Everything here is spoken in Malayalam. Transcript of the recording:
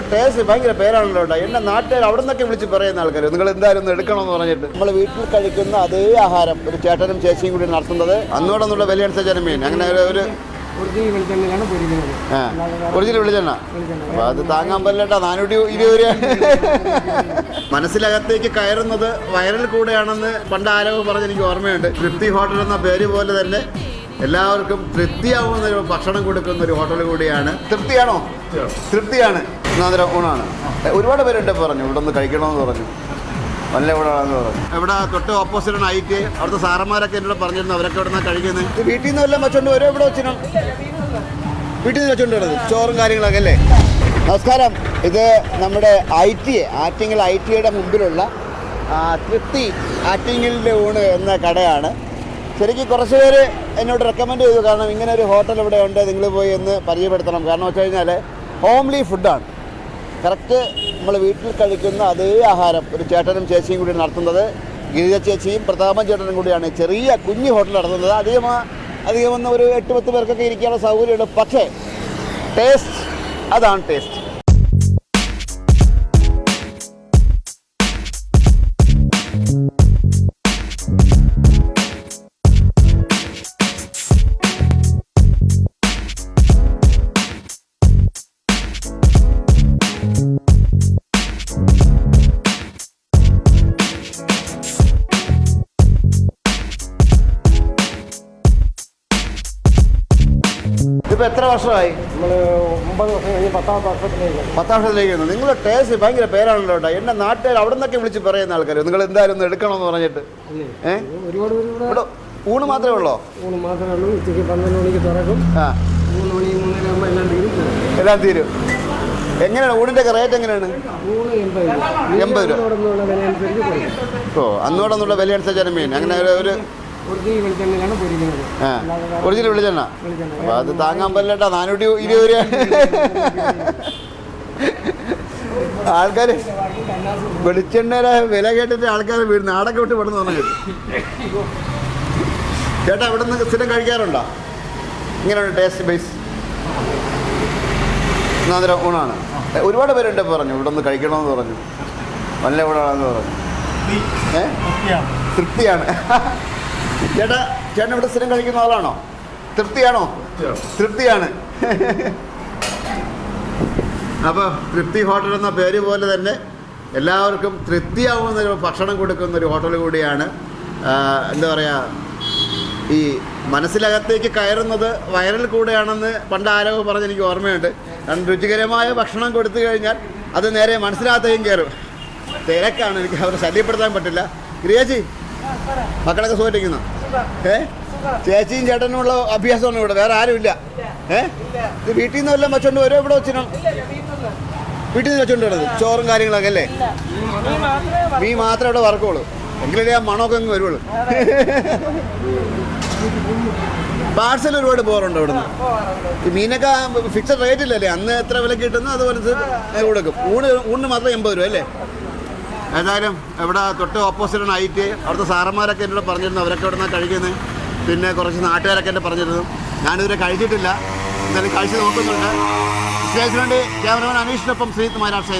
നിങ്ങളെ ടേസ്റ്റ് ഭയങ്കര പേരാണല്ലോ കേട്ടോ എന്നെ നാട്ടുകാർ അവിടെ നിന്നൊക്കെ വിളിച്ച് പറയുന്ന ആൾക്കാർ നിങ്ങൾ എന്തായാലും ഒന്ന് എടുക്കണമെന്ന് പറഞ്ഞിട്ട്. നമ്മൾ വീട്ടിൽ കഴിക്കുന്ന അതേ ആഹാരം ഒരു ചേട്ടനും ചേച്ചിയും കൂടി നടത്തുന്നത് അന്നോടൊന്നുള്ള വില അനുസരിച്ചാണ് മീൻ. അങ്ങനെ ഒരു- ഒറിജിനൽ വെളിച്ചെണ്ണ. അപ്പൊ അത് താങ്ങാൻ പറ്റില്ല നാനൂറ്റി ഇരുപത് രൂപ. മനസ്സിലകത്തേക്ക് കയറുന്നത് വയറിൽ കൂടെയാണെന്ന് പണ്ട് ആരോ പറഞ്ഞ് എനിക്ക് ഓർമ്മയുണ്ട്. തൃപ്തി ഹോട്ടൽ എന്ന പേര് പോലെ തന്നെ എല്ലാവർക്കും തൃപ്തിയാവുന്ന ഒരു ഭക്ഷണം കൊടുക്കുന്ന ഒരു ഹോട്ടൽ കൂടിയാണ്. തൃപ്തിയാണോ. തൃപ്തിയാണ്. നാദര ഊണാണ്. ഒരുപാട് പേരുണ്ട് പറഞ്ഞു. ഇവിടെ ഒന്ന് കഴിക്കണമെന്ന് പറഞ്ഞു. നല്ല ഇവിടെ ആണെന്ന് പറഞ്ഞു. ഇവിടെ തൊട്ട് ഓപ്പോസിറ്റ് ആണ് ഐറ്റ് അവിടുത്തെ സാറന്മാരൊക്കെ എന്നോട് പറഞ്ഞിരുന്നു അവരൊക്കെ ഇവിടെ നിന്ന് കഴിക്കുന്നത് വീട്ടിൽ നിന്ന് വല്ലതും വെച്ചോണ്ട് വരും? ഇവിടെ വെച്ചിനും? വീട്ടിൽ നിന്ന് വെച്ചോണ്ട് വരുന്നത് ചോറും കാര്യങ്ങളൊക്കെ അല്ലേ? നമസ്കാരം. ഇത് നമ്മുടെ I T A Attingal I T യുടെ മുമ്പിലുള്ള തൃപ്തി ആറ്റിങ്ങലിന്റെ ഊണ് എന്ന കടയാണ്. ശരിക്കും കുറച്ച് പേര് എന്നോട് റെക്കമെൻഡ് ചെയ്തു. കാരണം ഇങ്ങനെ ഒരു ഹോട്ടൽ ഇവിടെ ഉണ്ട്. നിങ്ങൾ പോയി എന്ന് പരിചയപ്പെടുത്തണം. കാരണം വെച്ച് കഴിഞ്ഞാൽ ഹോംലി ഫുഡാണ് കറക്റ്റ് നമ്മൾ വീട്ടിൽ കഴിക്കുന്ന അതേ ആഹാരം ഒരു ചേട്ടനും ചേച്ചിയും കൂടി നടത്തുന്നത്. ഗിരിജ ചേച്ചിയും പ്രതാപൻ ചേട്ടനും കൂടിയാണ് ചെറിയ കുഞ്ഞു ഹോട്ടൽ നടത്തുന്നത്. അധികം അധികം ഒന്ന് ഒരു എട്ട് പത്ത് പേർക്കൊക്കെ ഇരിക്കാനുള്ള സൗകര്യമുണ്ട്. പക്ഷേ ടേസ്റ്റ് അതാണ് ടേസ്റ്റ് ഇതിപ്പോൾ എത്ര വർഷമായി? നമ്മൾ ഒമ്പത് വർഷം കഴിഞ്ഞ് പത്താമത്തെ വർഷത്തിലേക്ക്. പത്താം വർഷത്തിലേക്ക് വന്നു. നിങ്ങളുടെ ടേസ്റ്റ് ഭയങ്കര പേരാണല്ലോ കേട്ടോ എന്നെ നാട്ടുകാർ അവിടെ നിന്നൊക്കെ വിളിച്ച് പറയുന്ന ആൾക്കാർ നിങ്ങൾ എന്തായാലും ഒന്ന് എടുക്കണമെന്ന് പറഞ്ഞിട്ട്. ഏഹ് ഒരുപാട് ഇവിടെ ഊണ് മാത്രമേ ഉള്ളോ? ഊണ് മാത്രമേ ഉള്ളൂ. ഉച്ചയ്ക്ക് പന്ത്രണ്ട് മണിക്ക് തുറക്കും. ആ. മൂന്ന് മണി മൂന്നര ആകുമ്പോൾ എല്ലാം തീരും. എല്ലാം തീരും. എങ്ങനെയാണ്? ഊണിന്റെ ഒക്കെ റേറ്റ് എങ്ങനെയാണ്? എൺപത് രൂപ. ഓ അന്നോടൊന്നുള്ള വില അനുസരിച്ചാണ് മീൻ അങ്ങനെ ഒരു ഒറിജിനൽ വിളിച്ചെണ്ണ. അപ്പൊ അത് താങ്ങാൻ പറ്റില്ലട്ടാ നാനൂറ്റി ഇരുപത് രൂപ. ആൾക്കാർ വെളിച്ചെണ്ണയുടെ വില കേട്ടിട്ട് ആൾക്കാർ വീട് നാടൊക്കെ വിട്ട് പെടുന്ന പറഞ്ഞു ചേട്ടാ ഇവിടെ നിന്ന് സ്ഥിരം കഴിക്കാറുണ്ടോ? ഇങ്ങനെയുണ്ട് ടേസ്റ്റ് ബേസ് നാദര ഊണാണ്. ഒരുപാട് പേരുണ്ട് പറഞ്ഞു ഇവിടെ നിന്ന് കഴിക്കണമെന്ന് പറഞ്ഞു. നല്ല ഇവിടെ ആണെന്ന് പറഞ്ഞു ഏ? തൃപ്തിയാണ്. ചേട്ടാ ചേട്ടൻ ഇവിടെ സ്ഥിരം കഴിക്കുന്ന ആളാണോ? തൃപ്തിയാണോ? തൃപ്തിയാണ്. അപ്പോൾ തൃപ്തി ഹോട്ടൽ എന്ന പേര് പോലെ തന്നെ എല്ലാവർക്കും തൃപ്തിയാവുന്ന ഒരു ഭക്ഷണം കൊടുക്കുന്ന ഒരു ഹോട്ടൽ കൂടിയാണ്. എന്താ പറയുക ഈ മനസ്സിലകത്തേക്ക് കയറുന്നത് വയറിൽ കൂടെയാണെന്ന് പണ്ട് ആരോ പറഞ്ഞ് എനിക്ക് ഓർമ്മയുണ്ട്. കാരണം രുചികരമായ ഭക്ഷണം കൊടുത്തു കഴിഞ്ഞാൽ അത് നേരെ മനസ്സിനകത്തേക്കും കയറും. തിരക്കാണ് എനിക്ക് അവരെ ശല്യപ്പെടുത്താൻ പറ്റില്ല. ഗിരിയേച്ചി മക്കളൊക്കെ സുഖമായിട്ടിരിക്കുന്നു? ഏ? ചേച്ചിയും ചേട്ടനും ഉള്ള അഭ്യാസമാണ് ഇവിടെ വേറെ ആരുമില്ല. ഏ? ഇത് വീട്ടിൽ നിന്ന് വല്ലതും വെച്ചോണ്ട് വരുമോ ഇവിടെ വെച്ചിനും വീട്ടിൽ നിന്ന് വെച്ചോണ്ട് വരുന്നത് ചോറും കാര്യങ്ങളൊക്കെ അല്ലേ? മീ മാത്രമേ ഇവിടെ വറക്കുള്ളൂ. എങ്കിലേ ആ മണമൊക്കെ അങ്ങ് വരുവുള്ളൂ പാർസൽ ഒരുപാട് പോകാറുണ്ട് ഇവിടുന്ന്? ഈ മീനൊക്കെ ഫിക്സഡ് റേറ്റ് ഇല്ലല്ലേ അന്ന് എത്ര വില കിട്ടുന്നു? അതുപോലെ കൊടുക്കും. ഊണ് ഊണിന് മാത്രം എൺപത് രൂപ അല്ലേ? ഏതായാലും ഇവിടെ തൊട്ട് ഓപ്പോസിറ്റ് ഐ ടി അവിടുത്തെ സാറന്മാരൊക്കെ എന്നോട് പറഞ്ഞിരുന്നു. അവരൊക്കെ ഇവിടെ നിന്നാണ് കഴിക്കുന്നത് പിന്നെ കുറച്ച് നാട്ടുകാരൊക്കെ എന്നെ പറഞ്ഞിരുന്നു. ഞാനിതുവരെ കഴിച്ചിട്ടില്ല. എന്തായാലും കഴിച്ച് നോക്കുന്നുണ്ട്. വിശേഷം വേണ്ടി ക്യാമറമാൻ അനീഷിനൊപ്പം ശ്രീത്ത് മാരാക്ഷ